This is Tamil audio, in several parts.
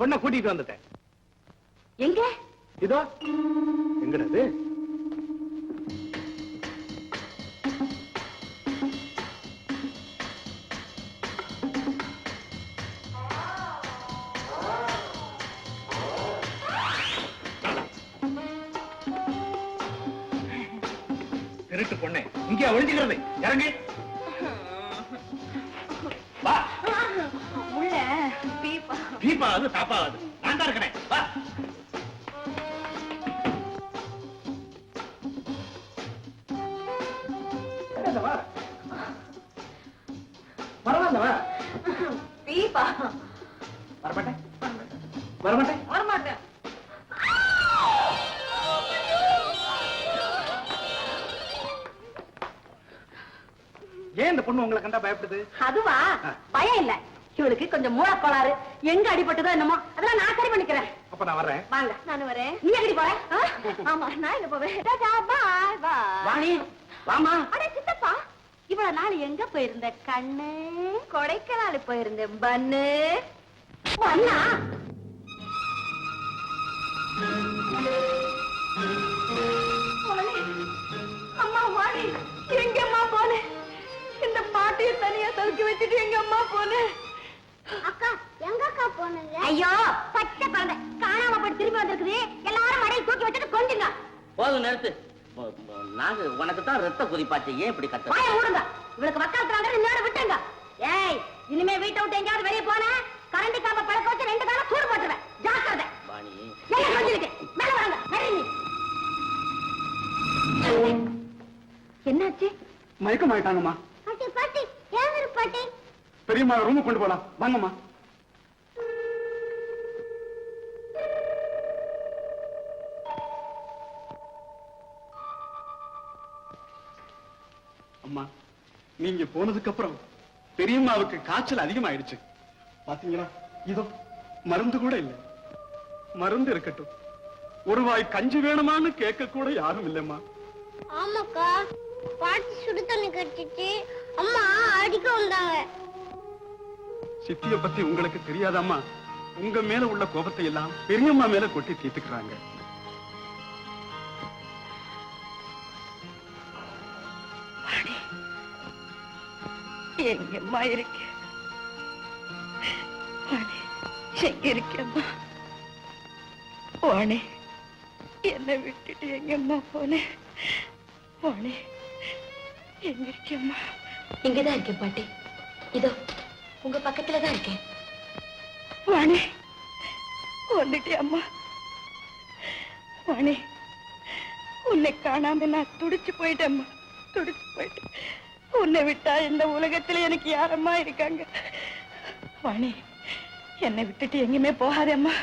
பொண்ணை கூட்டிட்டு வந்துட்டேன். எங்க? இதோ. எங்கடது? திருட்டு பொண்ணே இங்கே ஒழிஞ்சுக்கிறது இறங்கு. தீபா அது நான் தான் இருக்கிறேன் வா. பீப்பா வரமாட்டேன் வரமாட்டேன். வரமாட்டேன். ஏன் இந்த பொண்ணு உங்களை கண்டா பயப்படுது? அதுவா? பயம் இல்ல. இவளுக்கு கொஞ்சம் மூலக்கோளாறு. எங்க அடிபட்டதோ என்னமோ அதெல்லாம் நான் சரி பண்ணிக்கிறேன். அப்ப நான் வர்றேன். வாங்க. நான் வரேன். நீ எங்கடி போற? ஆமா நான் எங்க போவேன். பாய் பாய். வாணி வாமா. அட சித்தப்பா. இவ்வளவு நாள் எங்க போயிருந்த கண்ணு? கொடைக்கானல் போயிருந்தேன் பன்னு அண்ணா வாணி, அம்மா வாணி. எங்கம்மா போன? இந்த பாட்டியை தனியா தவிக்க வச்சுட்டு எங்க அம்மா போன? அக்கா எங்க அக்கா போனீங்க? ஐயோ பச்சை குழந்தை. காணாம போய் திரும்பி வந்திருக்குது. எல்லாரும் மடையில் தூக்கி வச்சுட்டு கொஞ்சுங்க. போதும் நிறுத்து. நாங்க உனக்கு தான் ரத்த கொதிப்பாச்சு. ஏன் இப்படி கத்த வாய மூடுங்க. இவளுக்கு வக்காலத்துல இன்னோட விட்டுங்க ஏய் இனிமே வீட்டை விட்டு எங்கேயாவது வெளியே போன கரண்டி காம்ப பழக்க வச்சு ரெண்டு காலம் சூடு போட்டுருவேன். ஜாக்கிரதை. எங்க கொஞ்சிருக்கு மேல வாங்க என்னாச்சு? மயக்கம் ஆயிட்டாங்கம்மா பாட்டி பாட்டி ஏன் ஒரு பாட்டி பெரியம்மா ரூமுக்கு கொண்டு போலாம். வாங்கம்மா. அம்மா நீங்க போனதுக்கு அப்புறம் பெரியம்மாவுக்கு காய்ச்சல் அதிகமாயிடுச்சு. பாத்தீங்களா? இதோ மருந்து கூட இல்லை. மருந்து இருக்கட்டும். ஒரு வாய் கஞ்சி வேணுமான்னு கேட்க கூட யாரும் இல்லம்மா. ஆமாக்கா பாட்டி சுடு தண்ணி கட்டிச்சு அம்மா அடிக்க வந்தாங்க. சித்திய பத்தி உங்களுக்கு தெரியாதாம்மா? உங்க மேல உள்ள கோபத்தை எல்லாம் பெரியம்மா மேல கொட்டி தீர்த்துக்கிறாங்க. எங்கம்மா இருக்க. எங்க இருக்கம்மா? வாணி என்னை விட்டுட்டு எங்கம்மா போனேன் வாணி எங்க இருக்கம்மா? இங்கதான் இருக்கேன் பாட்டி. இதோ. உங்க பக்கத்துல தான் இருக்கேன். வாணி வந்துட்டே அம்மா. வாணி உன்னை காணாம நான் துடிச்சு போயிட்டேம்மா துடிச்சு போயிட்டேன். உன்னை விட்டா இந்த உலகத்துல எனக்கு யாரம்மா இருக்காங்க? வாணி என்னை விட்டுட்டு எங்கேயுமே போகாதேம்மா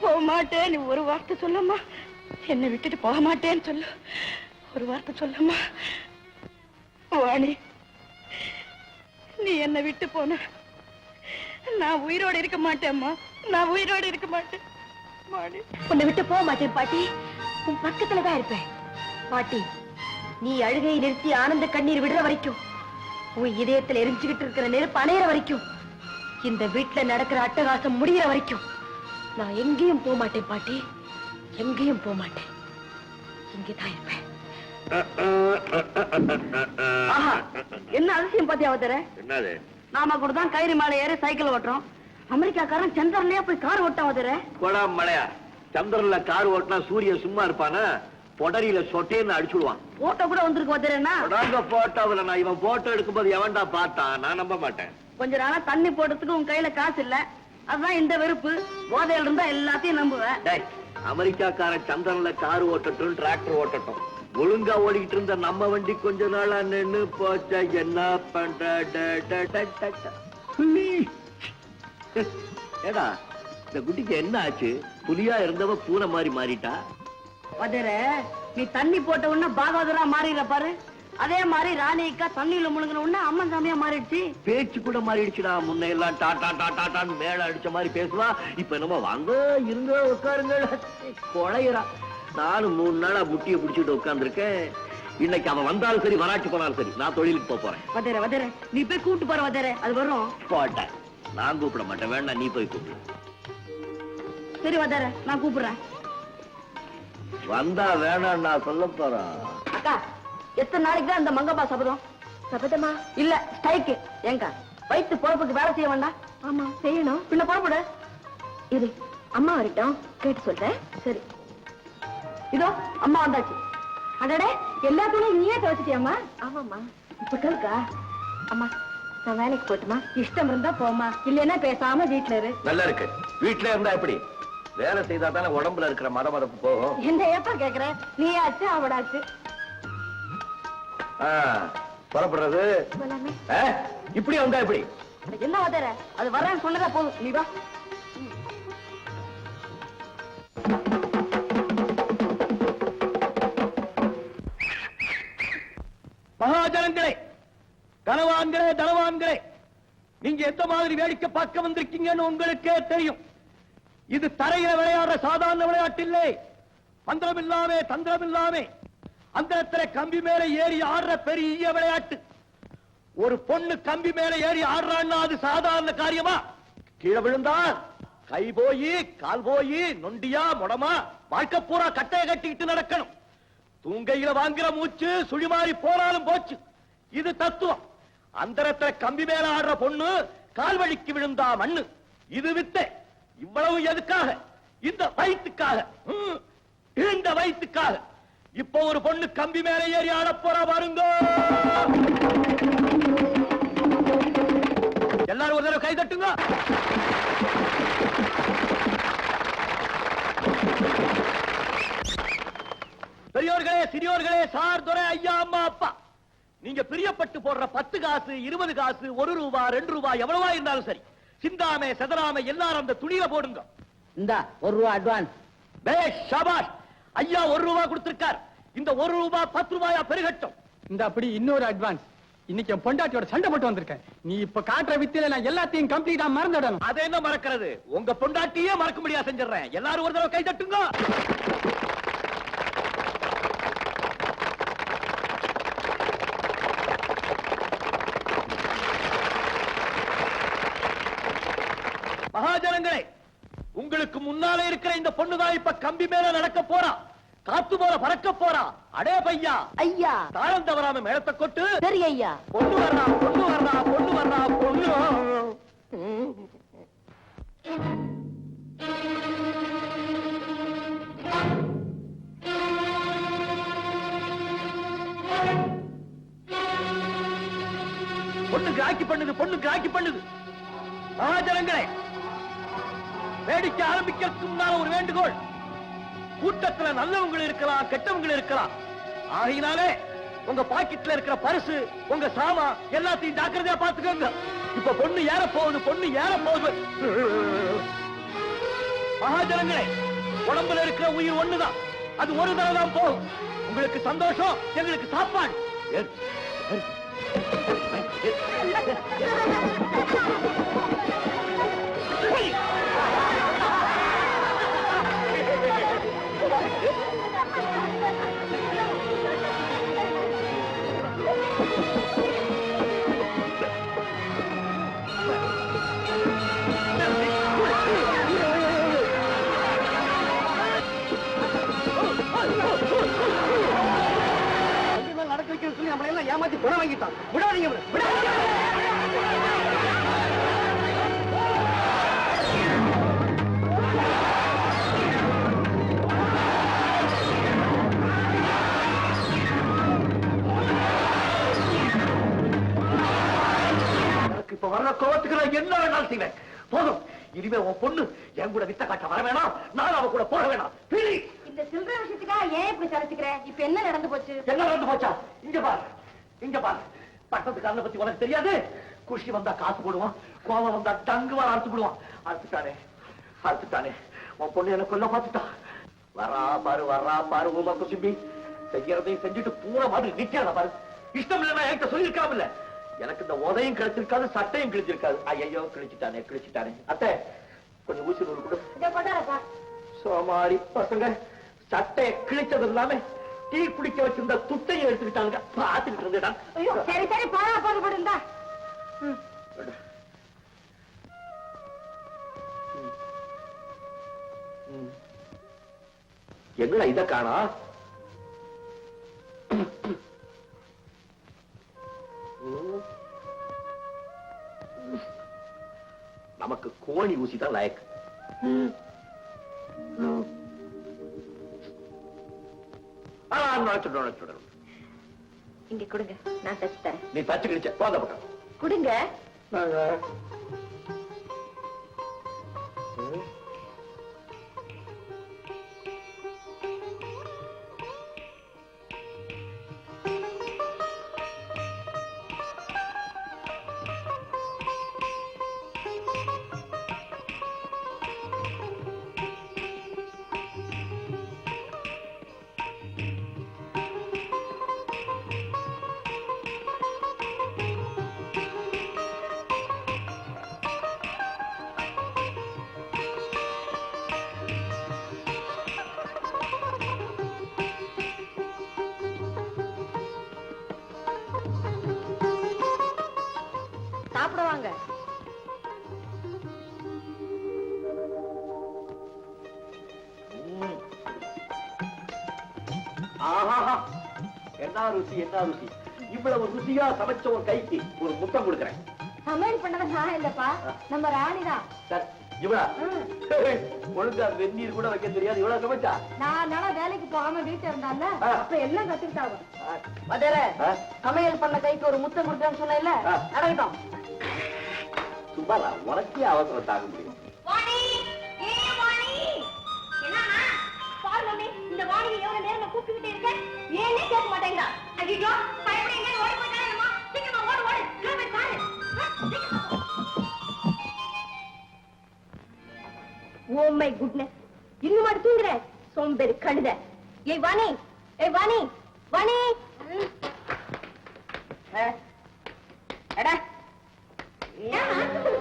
போக மாட்டேன் நீ ஒரு வார்த்தை சொல்லம்மா. என்னை விட்டுட்டு போக மாட்டேன்னு சொல்லு. ஒரு வார்த்தை சொல்லம்மா. வாணி என்னை விட்டு போன. நான் உயிரோட இருக்க மாட்டேம்மா நான் உயிரோட இருக்க மாட்டேன். உன்னை விட்டு போக மாட்டேன் பாட்டி. உன் பக்கத்துல தான் இருப்பேன். பாட்டி நீ அழுகையை நிறுத்தி ஆனந்த கண்ணீர் விடுற வரைக்கும் உன் இதயத்துல எரிஞ்சுகிட்டு இருக்கிற நெருப்பு அணையிற வரைக்கும் இந்த வீட்டுல நடக்கிற அட்டகாசம் முடியிற வரைக்கும் நான் எங்கேயும் போக மாட்டேன் பாட்டி. எங்கேயும் போக மாட்டேன். இங்கேதான் இருப்பேன். என்ன அதிசயம் பாத்தியா அவதர? என்னது? நாம கூட தான் கயிறு மேல ஏறி சைக்கிள் ஓட்டுறோம். அமெரிக்காக்காரன் சந்திரன்லயே போய் கார் ஓட்டான் அவதர. கொடாம் மழையா சந்திரன்ல கார் ஓட்டினா சூரியன் சும்மா இருப்பானா? பொடரியில சொட்டேன்னு அடிச்சுடுவான் போட்டோ கூட வந்திருக்கு கொடாங்க போட்டோவில் நான் இவன் போட்டோ எடுக்கும்போது எவன்டா பார்த்தான்? நான் நம்ப மாட்டேன். கொஞ்ச நாளா தண்ணி போடுறதுக்கு உன் கையில காசு இல்ல. அதான் இந்த வெறுப்பு. போதையில இருந்தா எல்லாத்தையும் நம்புவேன். அமெரிக்காக்காரன் சந்திரன்ல கார் ஓட்டட்டும் டிராக்டர் ஓட்டட்டும். ஒழுங்கா ஓடிக்கிட்டு இருந்த நம்ம வண்டி கொஞ்ச நாளா நின்னு போச்ச என்ன பண்ற? ட, ட, ட, ஏடா இந்த குட்டிக்கு என்ன ஆச்சு? புலியா இருந்தவ பூனை மாதிரி மாறிட்டா? நீ தண்ணி போட்ட உடனே பாகவதரா மாறிடுற பாரு. அதே மாதிரி ராணிக்கா தண்ணியில முழுங்கின உடனே அம்மன் சாமியா மாறிடுச்சு. பேச்சு கூட மாறிடுச்சுடா. முன்ன எல்லாம் டாடா டாடா டான்னு மேல அடிச்ச மாதிரி பேசுவா. இப்ப என்னமோ வாங்க இருங்க உட்காருங்க குழையிறா நானும் மூணு நாளா முட்டியை பிடிச்சிட்டு உட்கார்ந்திருக்கேன். இன்னைக்கு அவன் வந்தாலும் சரி வராட்டி போனாலும் சரி நான் தொழிலுக்கு போப் போறேன். வதர வதர நீ போய் கூட்டு போற வதர அது வரும். போட்டேன் நான் கூப்பிட மாட்டேன் வேணா நீ போய் கூப்பிடு. சரி வதர நான் கூப்பிடுறேன். வந்தா வேணாம் நான் சொல்ல போறேன். அக்கா எத்தனை நாளைக்கு தான் அந்த மங்கப்பா சபதம்? சபதமா? இல்ல ஸ்ட்ரைக்கு. ஏங்க வயிற்று பொழப்புக்கு வேலை செய்ய வேண்டாம். ஆமா செய்யணும். பின்ன புறப்படு இரு அம்மா வரட்டும். கேட்டு சொல்றேன். சரி. இதோ அம்மா வந்தாச்சு. அடடே எல்லா துணியும் நீயே துவைச்சிட்டியாம்மா? ஆமாம்மா. இப்ப கேளுக்கா அம்மா நான் வேலைக்கு போட்டுமா? இஷ்டம் இருந்தா போமா இல்லைன்னா பேசாம வீட்டுல இரு. நல்லா இருக்கு. வீட்டுல இருந்தா எப்படி? வேலை செய்தா தானே உடம்புல இருக்கிற மத மதப்பு போகும். என்ன ஏப்பா கேக்குற? நீ ஆச்சு அவடாச்சு. புறப்படுறது? இப்படி வந்தா எப்படி? அட, என்ன வதற அது வரேன்னு சொன்னதா போதும். நீ வா. மகாஜனங்களே கனவான்களே தனவான்களே நீங்க எந்த மாதிரி வேடிக்கை பார்க்க வந்திருக்கீங்கன்னு உங்களுக்கே தெரியும். இது தரையில விளையாடுற சாதாரண விளையாட்டு இல்லை. மந்திரம் இல்லாமே தந்திரம் இல்லாமே அந்த கம்பி மேல ஏறி ஆடுற பெரிய விளையாட்டு. ஒரு பொண்ணு கம்பி மேல ஏறி ஆடுறான்னா அது சாதாரண காரியமா? கீழே விழுந்தா கை போய் கால் போய் நொண்டியா முடமா வாழ்க்கை பூரா கட்டைய கட்டிக்கிட்டு நடக்கணும். தூங்கையில வாங்குற மூச்சு சுழிமாறி போனாலும் போச்சு. இது தத்துவம். அந்தரத்துல கம்பி மேல ஆடுற பொண்ணு கால் வழிக்கு விழுந்தா மண்ணு. இது வித்தை. இவ்வளவு எதுக்காக? இந்த வயிற்றுக்காக இந்த வயிற்றுக்காக இப்ப ஒரு பொண்ணு கம்பி மேல ஏறி ஆட போறா பாருங்க. எல்லாரும் ஒரு தடவை கை தட்டுங்க. பெரியோர்களே சிறியோர்களே சார் துரை ஐயா அம்மா அப்பா. நீங்க பிரியப்பட்டு போடுற பத்து காசு இருபது காசு ஒரு ரூபா ரெண்டு ரூபா எவ்வளவா இருந்தாலும் சரி. சிந்தாமே செதறாம எல்லாரும் அந்த துணியில போடுங்க. இந்த ஒரு ரூபா அட்வான்ஸ் பேஷ் ஷாபாஷ். ஐயா ஒரு ரூபா கொடுத்திருக்கார். இந்த ஒரு ரூபா பத்து ரூபாயா பெருகட்டும். இந்த அப்படி இன்னொரு அட்வான்ஸ் இன்னைக்கு என் பொண்டாட்டியோட சண்டை போட்டு வந்திருக்கேன். நீ இப்ப காட்டுற வித்தியில நான் எல்லாத்தையும் கம்ப்ளீட்டா மறந்துடணும். அதை என்ன மறக்கிறது? உங்க பொண்டாட்டியே மறக்க முடியா செஞ்சிடறேன். எல்லாரும் ஒரு தடவை கை தட்டுங்க. மகாஜனங்களே உங்களுக்கு முன்னாலே இருக்கிற இந்த பொண்ணுதான் இப்ப கம்பி மேல நடக்க போறா. காத்து போல பறக்க போறா. அடே பையா. ஐயா. தாளம் தவறாம மேளத்தை கொட்டு. சரி ஐயா. பொண்ணு வர்றா பொண்ணு வர்றா பொண்ணு வர்றா பொண்ணு. பொண்ணு கிராக்கி பண்ணுது பொண்ணு கிராக்கி பண்ணுது. மகாஜனங்களே வேடிக்கை ஆரம்பிக்கிறதுக்கு முன்னால ஒரு வேண்டுகோள். கூட்டத்துல நல்லவங்க இருக்கலாம் கெட்டவங்க இருக்கலாம் ஆகையினாலே உங்க பாக்கெட்ல இருக்கிற பரிசு உங்க சாமா எல்லாத்தையும் ஜாக்கிரதையா பாத்துக்கோங்க இப்ப பொண்ணு ஏற போகுது பொண்ணு ஏற போகுது மகாஜனங்களே உடம்புல இருக்கிற உயிர் ஒண்ணுதான் அது ஒரு தடவை தான் போகும் உங்களுக்கு சந்தோஷம் எங்களுக்கு சாப்பாடு ஏறு, ஏமாத்தி பணம் வாங்கிட்டான். விடாதீங்க விடாதீங்க என்ன வேணாலும் செய்வேன். போதும். இனிமே உன் பொண்ணு என் கூட வித்த காட்ட வர வேணாம். நான் அவ கூட போக வேணாம். இந்த சில்லற விஷயத்துக்காக ஏன் இப்படி சமைச்சுக்கிற இப்ப என்ன நடந்து போச்சு? என்ன நடந்து போச்சா? இங்க பாரு. இங்க பாரு. பட்டத்துக்காரனை பத்தி உனக்கு தெரியாது? குஷி வந்தா காசு போடுவான். கோவம் வந்தா டங்கு வர அறுத்து போடுவான் அறுத்துட்டானே. அறுத்துட்டானே. உன் பொண்ணு என்ன கொல்ல பார்த்துட்டா. வரா பாரு வரா பாரு உமா குசும்பி செய்யறதையும் செஞ்சுட்டு பூரா மாதிரி நிக்கிறத பாரு. இஷ்டம் இல்லைன்னா என்கிட்ட சொல்லியிருக்காம இல்ல எனக்கு இந்த உதையும் கிடைச்சிருக்காது சட்டையும் கிழிச்சிருக்காது. ஐயோ கிழிச்சிட்டானே கிழிச்சிட்டானே. அத்தை கொஞ்சம் ஊசி நூறு கொடு. சோமாரி பசங்க சட்டையை கிழிச்சது இல்லாம டீ குடிக்க வச்சிருந்த துட்டையும் எடுத்துக்கிட்டாங்க பாத்துக்கிட்டு இருந்தேடா. ஐயோ சரி சரி போடா போடு போடுந்தா எங்கடா இத காணா? கோழி ஊசி தான் லாயக்கு. இங்க கொடுங்க நான் தச்சு தரேன். நீ தச்சு கிழிச்ச போந்த பக்கம். கொடுங்க. என்ன ருசி என்ன ருசி? இவ்வளவு ருசியா சமைச்ச ஒரு கைக்கு ஒரு முத்தம் கொடுக்குறேன். சமையல் பண்ணது நான் இல்லப்பா. நம்ம ராணி தான். சார், இவளா? ஒழுங்கா வெந்நீர் கூட வைக்க தெரியாது இவ்வளவு சமைச்சா? நான் வேலைக்கு போகாம வீட்டுல இருந்தால. அப்ப எல்லாம் கத்துக்கிட்டாங்க மதர? சமையல் பண்ண கைக்கு ஒரு முத்தம் கொடுத்தேன்னு சொன்னேன்ல. நடக்கட்டும். சும்மா உனக்கே அவசரம் தாங்க முடியும். ஐயோ பயப்பட எங்க ஓடி போயிட்டாங்கம்மா சீக்கிரமா ஓடு ஓடு. கிளம்பி பாரு. ஓ மை குட்னஸ் இன்னும் மாடு தூங்குற சோம்பேறி கழுத. ஏய் வாணி. ஏய் வாணி. வாணி. எடா.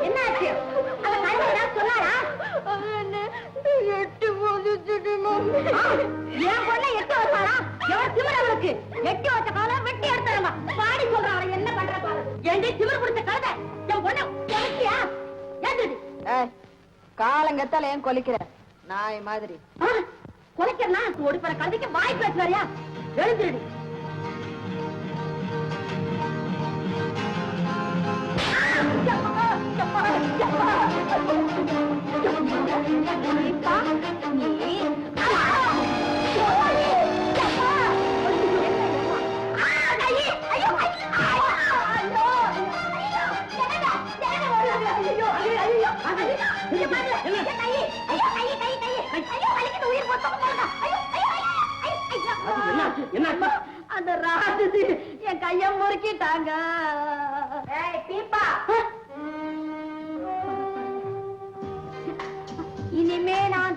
என்ன ஆச்சு அவ கழுத ஏதாவது சொன்னாரா எட்டு போதுச்சுடி என் பொண்ணை எட்டு எவ்வளவு திமிர அவளுக்கு எட்டு வச்ச காலம் வெட்டி எடுத்துறமா பாடி சொல்ற அவளை என்ன பண்ற பாரு. ஏண்டி திமிர பிடிச்ச கழுத. என் பொண்ணை உனக்கியா ஏந்துடி காலங்கத்தால ஏன் கொலிக்கிற நாய் மாதிரி. குலைக்கிறனா ஓடி போற கழுதைக்கு வாய் பேசுறாரியா எழுந்துடி என்ன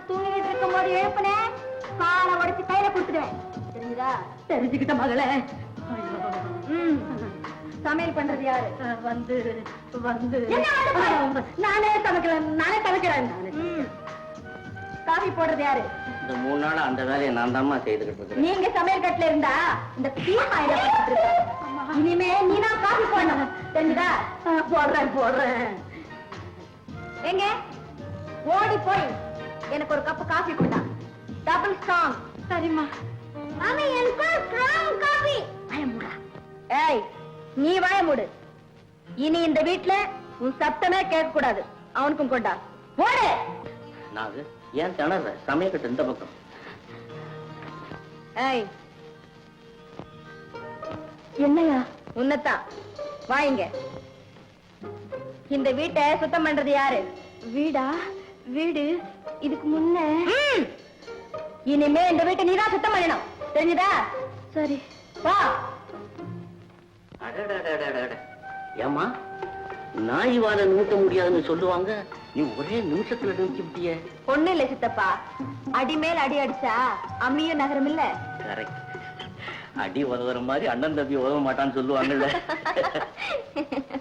தூங்கிட்டு இருக்கும் போது எழுப்புனேன் காலை உடைச்சு கையில கொடுத்துடுவேன். தெரிஞ்சுதா? தெரிஞ்சுக்கிட்ட மகளே. ம். சமையல் பண்றது யாரு? வந்து வந்து. என்ன வந்து பாரு. நானே சமைக்கிறேன் நானே சமைக்கிறேன். நானு. காஃபி போடுறது யாரு? இந்த மூணு நாள் அந்த வேலையை நான் தான்மா செய்துகிட்டு நீங்க சமையல் கட்டுல இருந்தா இந்த இருக்கா. இனிமே நீ தான் காஃபி போடணும். தெரிஞ்சுதா? போடுறேன் போடுறேன். எங்க? ஓடி போய். எனக்கு ஒரு கப் காஃபி கொண்டா டபுள் ஸ்ட்ராங் சரிம்மா. மாமி எனக்கு ஸ்ட்ராங் காஃபி வாய மூடா ஏய் நீ வாய மூடு. இனி இந்த வீட்ல உன் சத்தமே கேட்க கூடாது அவனுக்கும் கொண்டா. ஓடு. நாகு ஏன் திணற? சமயக்கட்டு இந்த பக்கம். ஏய். என்னையா உன்னதான் வாங்க இந்த வீட்டை சுத்தம் பண்றது யாரு? வீடா? வீடு? இதுக்கு முன்ன ம். இனிமே இந்த வீட்டை நீதான் சுத்தம் பண்ணணும். தெரிஞ்சுதா? சரி. வா. ஏம்மா? நாய் வாழ நிமிட்ட முடியாதுன்னு சொல்லுவாங்க. நீ ஒரே நிமிஷத்துல நிமிச்சு விட்டியே. ஒண்ணு இல்ல சித்தப்பா. அடி மேல் அடி அடிச்சா அம்மியும் நகரம் இல்ல. கரெக்ட் அடி உதவுற மாதிரி அண்ணன் தம்பி உதவ மாட்டான்னு சொல்லுவாங்கல்ல.